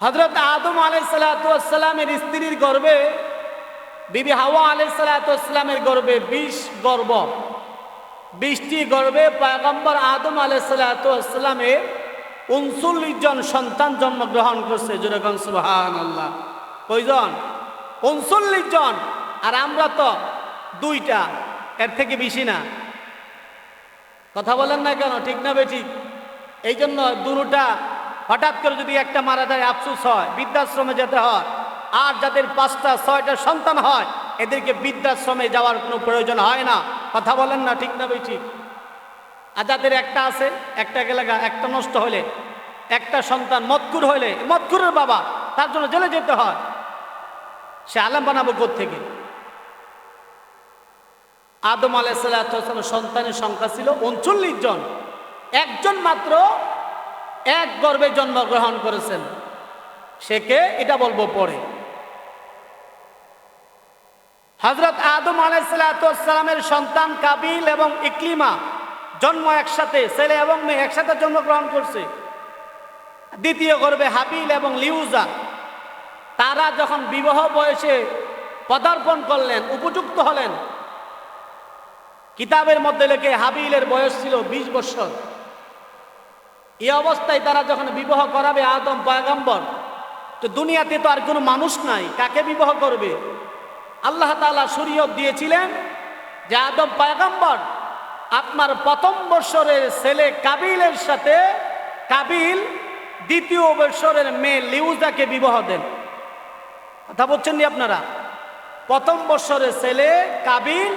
হজরত আদম আলাইসালামের স্ত্রীর গর্বে বিবি হাওয়া আলাইসালামের গর্বে বিশ গর্ব বৃষ্টি গর্বে পয়গম্বর আদম আলাইসালামের উনচল্লিশ জন সন্তান জন্মগ্রহণ করছে। যেরকম সুহান আল্লাহ কয়জন? উনচল্লিশ জন। আর আমরা তো দুইটা। এর থেকে বেশি না। কথা বলেন না কেন? ঠিক না বেঠিক? এই জন্য দুটা হঠাৎ করে যদি একটা মারা যায়, আফসুস হয়, বৃদ্ধাশ্রমে যেতে হয়, আর যাদের পাঁচটা, ছয়টা সন্তান হয়, এদেরকে বৃদ্ধাশ্রমে যাওয়ার কোনো প্রয়োজন হয় না। কথা বলেন না, ঠিক না বেঠিক আর যাদের একটা আছে, একটা এলাকা একটা নষ্ট হলে, একটা সন্তান মতকুর হলে মতকুরের বাবা, তার জন্য জেলে যেতে হয়। সে আলাম বানাবো থেকে আদম আলাইসাল্লাম সন্তানের সংখ্যা ছিল উনচল্লিশ জন। একজন মাত্র এক গর্বে জন্মগ্রহণ করেছেন। সে কে? এটা বলব পরে। হজরত আদম আলাইসাল্লামের সন্তান কাবিল এবং ইকলিমা জন্ম একসাথে, ছেলে এবং মেয়ে একসাথে জন্মগ্রহণ করছে। দ্বিতীয় গর্বে হাবিল এবং লিউজা, তারা যখন বিবাহ বয়সে পদার্পণ করলেন, উপযুক্ত হলেন, কিতাবের মধ্যে লেখে হাবিলের বয়স ছিল ২০ বছর। এই অবস্থায় তারা যখন বিবাহ করাবে, আদম পয়গম্বর, তো দুনিয়াতে তো আর কোনো মানুষ নাই, কাকে বিবাহ করবে? আল্লাহ তালা শরীয়ত দিয়েছিলেন যে আদম পয়গম্বর আপনার প্রথম বৎসরের ছেলে কাবিলের সাথে, কাবিল দ্বিতীয় বৎসরের মেয়ে লিউজাকে বিবাহ দেন। কথা বলছেন আপনারা? প্রথম বৎসরের ছেলে কাবিল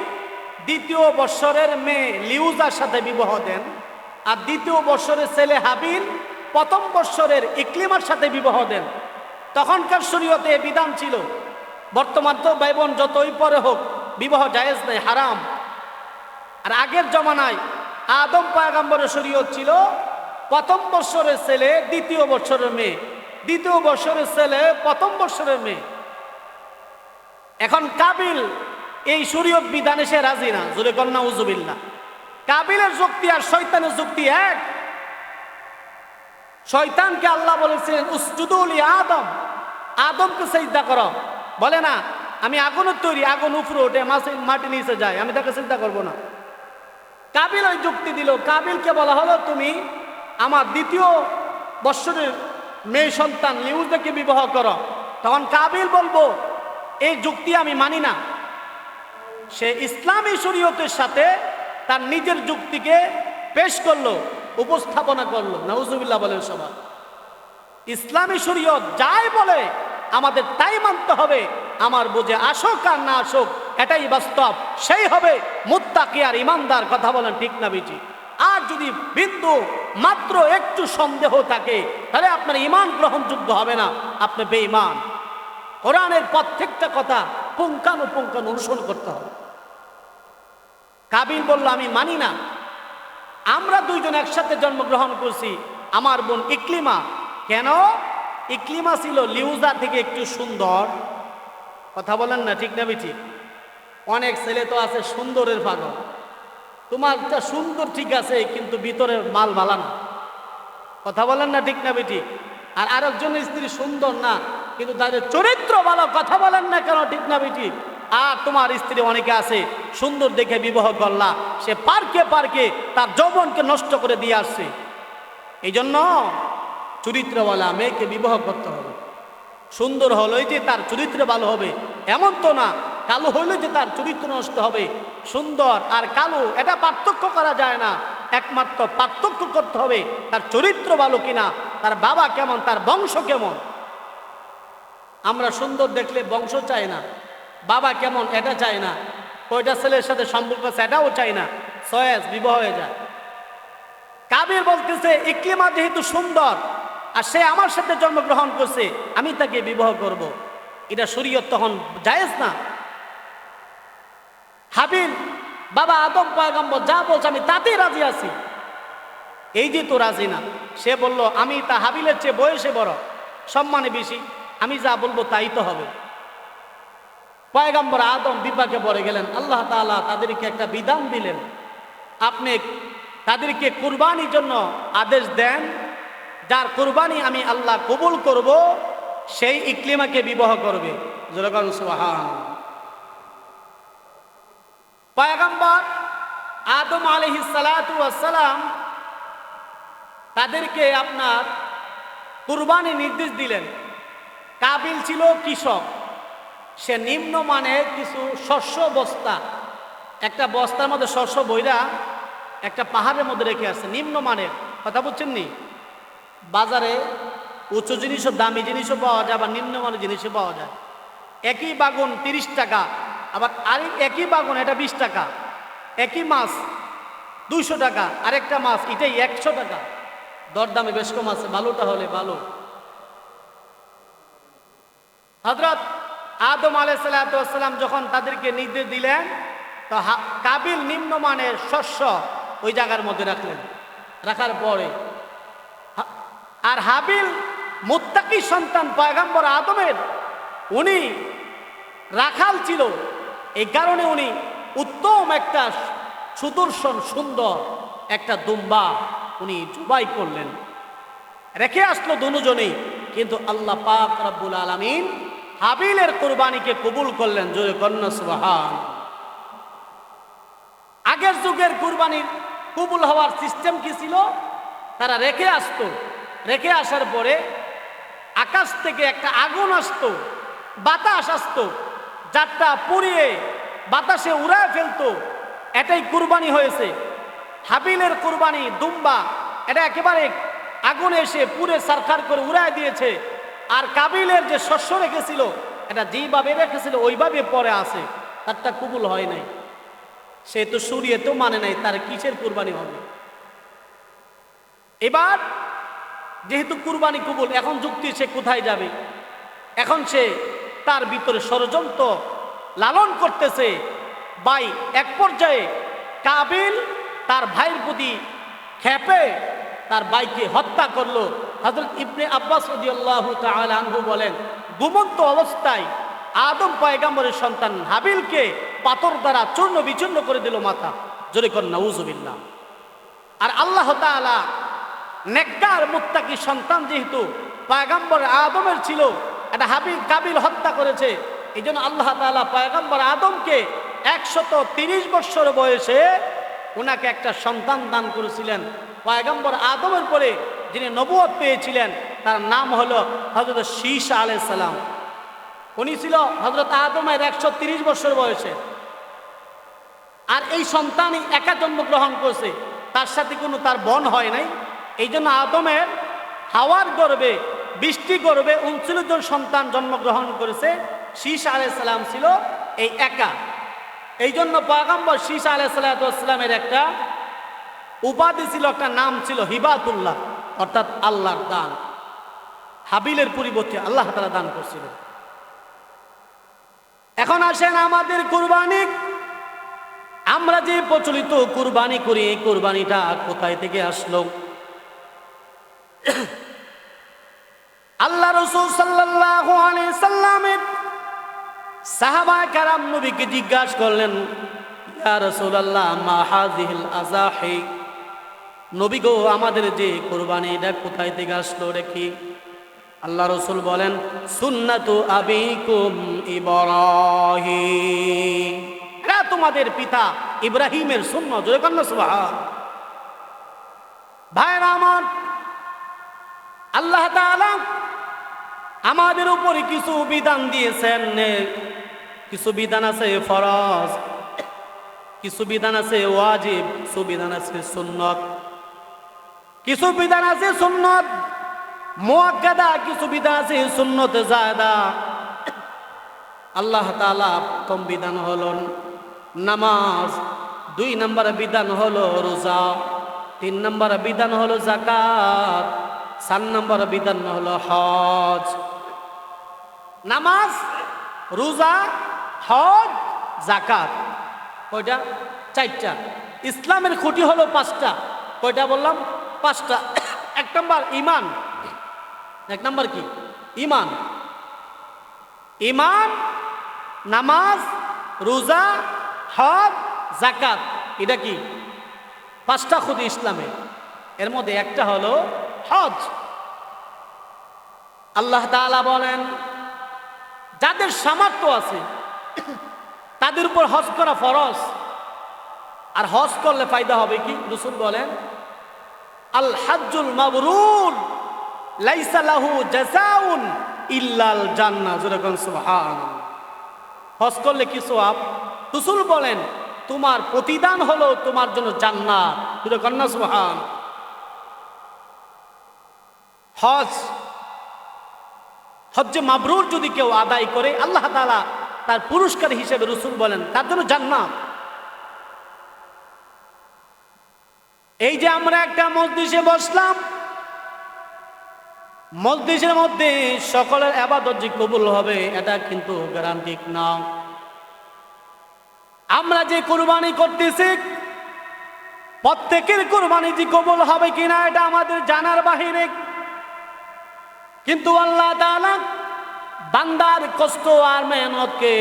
দ্বিতীয় বৎসরের মেয়ে লিউজার সাথে বিবাহ দেন। আর দ্বিতীয় বৎসরের ছেলে হাবিল প্রথম বৎসরের ইকলিমার সাথে বিবাহ দেন। তখনকার শরীয়তে বিধান ছিল, বর্তমান তো বাইবন যতই পরে হোক বিবাহ জায়েজ নেই, হারাম। আর আগের জমানায় আদম পায়গাম্বরের শরীয়ত ছিল, প্রথম বৎসরের ছেলে দ্বিতীয় বৎসরের মেয়ে। দ্বিতীয় বৎসরের ছেলে প্রথম বৎসরের মেয়ে। এখন কাবিল এই শরীয়ত বিধানে সে রাজি না, জোরে কন্যা উজুবিল্লা কাবিলের যুক্তি আর শৈতানের যুক্তি এক। শয়তানকে আল্লাহ বলেছিলেন উসজুদুল আদম। আদমকে চিন্তা করো। বলে না, আমি আগুনের তৈরি, আগুন উপরে ওঠে মাটি নিচে যায়, আমি তাকে চিন্তা করব না। কাবিল ওই যুক্তি দিল। কাবিলকে বলা হলো, তুমি আমার দ্বিতীয় বৎসরের মেয়ে সন্তান লিউজকে বিবাহ করো। তখন কাবিল বলব, এই যুক্তি আমি মানি না। সে ইসলামী শরীয়তের সাথে তার নিজের যুক্তিকে পেশ করল, উপস্থাপনা করল। নাউজুবিল্লাহ বলেন সবাই, ইসলামী শরীয়ত যাই বলে, আমাদের তাই মানতে হবে, আমার বুঝে আসুক আর না আসুক, এটাই বাস্তব। সেই হবে মুত্তাকি আর ইমানদার, কথা বলেন ঠিক না বিজি। আর যদি বিন্দু মাত্র একটু সন্দেহ থাকে, তাহলে আপনার ইমান গ্রহণযোগ্য হবে না, আপনি বেঈমান। কোরআনের প্রত্যেকটা কথা পুঙ্খানুপুঙ্খান অনুসরণ করতে হবে। কাবিল বলল, আমি মানি না। আমরা দুইজন একসাথে জন্মগ্রহণ করছি। আমার বোন ইকলিমা। কেন? ইকলিমা ছিল লিউজা থেকে একটু সুন্দর। কথা বলেন না, ঠিক না ঠিক অনেক ছেলে তো আছে সুন্দরের পাগল। তোমারটা সুন্দর ঠিক আছে, কিন্তু ভিতরে মাল ভালা না। কথা বলেন না, ঠিক না ঠিক আর আরেকজনের স্ত্রী সুন্দর না, কিন্তু তাদের চরিত্র ভালো। কথা বলেন না কেন, ঠিক না ঠিক আর তোমার স্ত্রী অনেকে আছে, সুন্দর দেখে বিবাহ করলা, সে পার্কে পার্কে তার যৌবনকে নষ্ট করে দিয়ে আসছে। এই জন্য চরিত্রওয়ালা মেয়েকে বিবাহ করতে হবে। সুন্দর হলেই যে তার চরিত্র ভালো হবে, এমন তো না, কালো হইলে যে তার চরিত্র নষ্ট হবে। সুন্দর আর কালো, এটা পার্থক্য করা যায় না। একমাত্র পার্থক্য করতে হবে তার চরিত্র ভালো কিনা, তার বাবা কেমন, তার বংশ কেমন। আমরা সুন্দর দেখলে বংশ চাই না। বাবা কেমন? এটা চাই না। কয়টা ছেলের সাথে সম্পর্ক আছে? এটাও চাই না। সয়েজ, বিবাহ হয়ে যায়। কাবির বলতেছে, ইকলিমা যেহেতু সুন্দর, আর সে আমার সাথে জন্মগ্রহণ করছে, আমি তাকে বিবাহ করব। এটা শরীয়ত তখন জায়েজ না। হাবিল বাবা আদম পয়গম্বর, যা বলছে আমি তাতেই রাজি আছি। এই যে তো রাজি না। সে বলল, আমি তা হাবিলের চেয়ে বয়সে বড়। সম্মানে বেশি। আমি যা বলব তাই তো হবে। পয়গম্বর আদম বিপাকে পড়ে গেলেন। আল্লাহ তালা তাদেরকে একটা বিধান দিলেন। আপনি তাদেরকে কুরবানির জন্য আদেশ দেন, যার কুরবানি আমি আল্লাহ কবুল করব, সেই ইকলিমাকে বিবাহ করবে। পয়গম্বর আদম আলহি সালাম তাদেরকে আপনার কুরবানি নির্দেশ দিলেন। কাবিল ছিল কৃষক। সে নিম্নমানের কিছু শস্য বস্তা। একটা বস্তার মধ্যে শস্য বইরা একটা পাহাড়ের মধ্যে রেখে আসছে, নিম্নমানের। কথা বুঝছেন নি? বাজারে উঁচু জিনিসও, দামি জিনিসও পাওয়া যায়, আবার নিম্নমানের জিনিসও পাওয়া যায়। একই বাগুন তিরিশ টাকা, আবার আরেক, একই বাগুন এটা বিশ টাকা, একই মাছ দুইশো টাকা, আরেকটা মাছ এটাই একশো টাকা। দরদামে বেশ কম আছে, ভালোটা হলে ভালো। হজরত আদম আলাইসাল্লাম যখন তাদেরকে নির্দেশ দিলেন, তো কাবিল নিম্নমানের শস্য ওই জায়গার মধ্যে রাখলেন। রাখার পরে আর হাবিল মুত্তাকি সন্তান পয়গাম্বর আদমের, উনি রাখাল ছিল। এই কারণে উনি উত্তম একটা সুদর্শন সুন্দর একটা দুম্বা উনি জবাই করলেন। রেখে আসলো দুজনেই, কিন্তু আল্লাহ পাক রব্বুল আলামিন হাবিলের কোরবানিকে কবুল করলেন জোরে কন্যা, সুবহান। আগের যুগের কুরবানির কবুল হওয়ার সিস্টেম কি ছিল? তারা রেখে আসতো। রেখে আসার পরে আকাশ থেকে একটা আগুন আসতো, বাতাস আসতো যারটা পুড়িয়ে বাতাসে উড়ায় ফেলতো। এটাই কুরবানি হয়েছে। হাবিলের কুরবানি দুম্বা, এটা একেবারে আগুনে এসে পুরে সারখার করে উড়ায় দিয়েছে। আর কাবিলের যে শস্য রেখেছিল, এটা যেইভাবে রেখেছিল, ওইভাবে পরে আছে। তারটা কবুল হয় নাই। সে তো সুরিয়ে তো মানে নাই, তার কিসের কুরবানি হবে? এবার, যেহেতু কুরবানি কবুল, এখন যুক্তি সে কোথায় যাবে? এখন সে তার ভিতরে ষড়যন্ত্র লালন করতেছে। বাই এক পর্যায়ে কাবিল তার ভাইয়ের প্রতি খেপে তার বাইকে হত্যা করল। হজরত ইবনে আব্বাস বলেন, ঘুমন্ত অবস্থায় আদম পয়গাম্বরের সন্তান হাবিলকে পাথর দ্বারা চূর্ণ বিচূর্ণ করে দিল মাথা। জোরে কর নাউজুবিল্লাহ আর আল্লাহ তাআলা নেককার, মুত্তাকি সন্তান যেহেতু পায়গাম্বর আদমের ছিল এটা হাবিল কাবিল হত্যা করেছে এই জন্য আল্লাহ তাআলা পায়গাম্বর আদমকে একশত তিরিশ বৎসর বয়সে ওনাকে একটা সন্তান দান করেছিলেন। পয়গাম্বর আদমের পরে যিনি নবুয়ত পেয়েছিলেন, তার নাম হলো হজরত শীষ সালাম। উনি ছিল হজরত আদমের একশো তিরিশ বছর বয়সে। আর এই সন্তানই একা জন্মগ্রহণ করছে। তার সাথে কোনো তার বন হয় নাই। এই জন্য আদমের হাওয়ার গর্বে, বৃষ্টি গর্বে উনচল্লিশ জন সন্তান জন্মগ্রহণ করেছে। শীষ আলাইসাল্লাম ছিল এই একা। এই জন্য পয়গম্বর শীষ আলাইসাল্লামের একটা উপাধি ছিল, একটা নাম ছিল হিবাতুল্লাহ। অর্থাৎ আল্লাহর দান। হাবিলের পরিবর্তে আল্লাহ তারা দান করছিলেন। এখন আসেন আমাদের কুরবানি। আমরা যে প্রচলিত কুরবানি করি, এই কুরবানিটা কোথায় থেকে আসলো? আল্লাহ রসুল সাল্লামের সাহাবা কারাম নবীকে জিজ্ঞাসা করলেন হাযিহিল আযাহি? নবী গো, আমাদের যে কোরবানি এটা কোথায় থেকে আসলো দেখি। আল্লাহ রসুল বলেন, সুন্নাতু আবিকুম ইব্রাহিম। এটা তোমাদের পিতা ইব্রাহিমের সুন্না জয় কন্যা সুবহান। ভাইরা আমার, আল্লাহ আমাদের উপরে কিছু বিধান দিয়েছেন কিছু বিধান আছে ফরজ, কিছু বিধান আছে ওয়াজিব, কিছু বিধান আছে সুন্নত। কিছু বিধান আছে সুন্নত? মোয়াক্কাদা, কিছু বিধান আছে সুন্নত জায়দা? আল্লাহ তাআলা প্রথম বিধান হলো নামাজ, দুই নম্বর বিধান হলো রোজা, তিন নম্বর বিধান হলো জাকাত চার নম্বর বিধান হলো হজ। নামাজ, রোজা, হজ জাকাত কয়টা? চারটা। ইসলামের খুঁটি হলো পাঁচটা। কয়টা বললাম? পাঁচটা। এক নম্বর ইমান এক নম্বর কি? ইমান ইমান নামাজ, রোজা, হজ জাকাত এটা কি? পাঁচটা খুদি ইসলামের এর মধ্যে একটা হলো হজ। আল্লাহ তাআলা বলেন, যাদের সামর্থ্য আছে, তাদের উপর হজ করা ফরজ। আর হজ করলে ফায়দা হবে কি? রসুল বলেন আল হাজ্জুল মাবরুর লাইসা লাহু জাযাউন ইল্লাল জান্নাহ। যেরকম সুবহান হজ করলে কি সওয়াব? রসুল বলেন, তোমার প্রতিদান হলো তোমার জন্য জান্নাত। যেরকম না সুবহান হজ, হজ্জে মাবরুর যদি কেউ আদায় করে, আল্লাহ তাআলা তার পুরস্কার হিসেবে রসুল বলেন, তার জন্য জান্নাত। এই যে আমরা একটা মসজিদে বসলাম মসজিদের মধ্যে সকলের আবাদত যে কবুল হবে, এটা কিন্তু গ্যারান্টি না। আমরা যে কোরবানি করতেছি, প্রত্যেকের কোরবানি যে কবুল হবে কিনা, এটা আমাদের জানার বাহিরে। কিন্তু আল্লাহ বান্দার কষ্ট আর মেহনতকে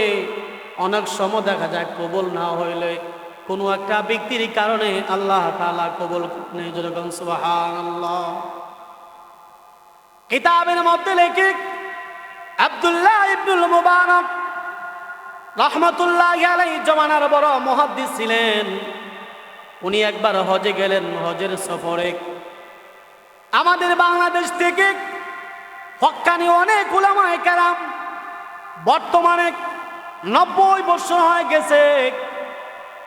অনেক সময় দেখা যায় কবুল না হইলে কোনো একটা ব্যক্তির কারণে আল্লাহ তাআলা কবুল কিতাবের মধ্যে লেখে, আব্দুল্লাহ ইবনুল মুবারক রহমতুল্লাহ আলাই জমানার বড় মুহাদ্দিস ছিলেন। উনি একবার হজে গেলেন, হজের সফরে। আমাদের বাংলাদেশ থেকে হক্কানি অনেক উলামায়ে কেরাম বর্তমানে নব্বই বছর হয়ে গেছে।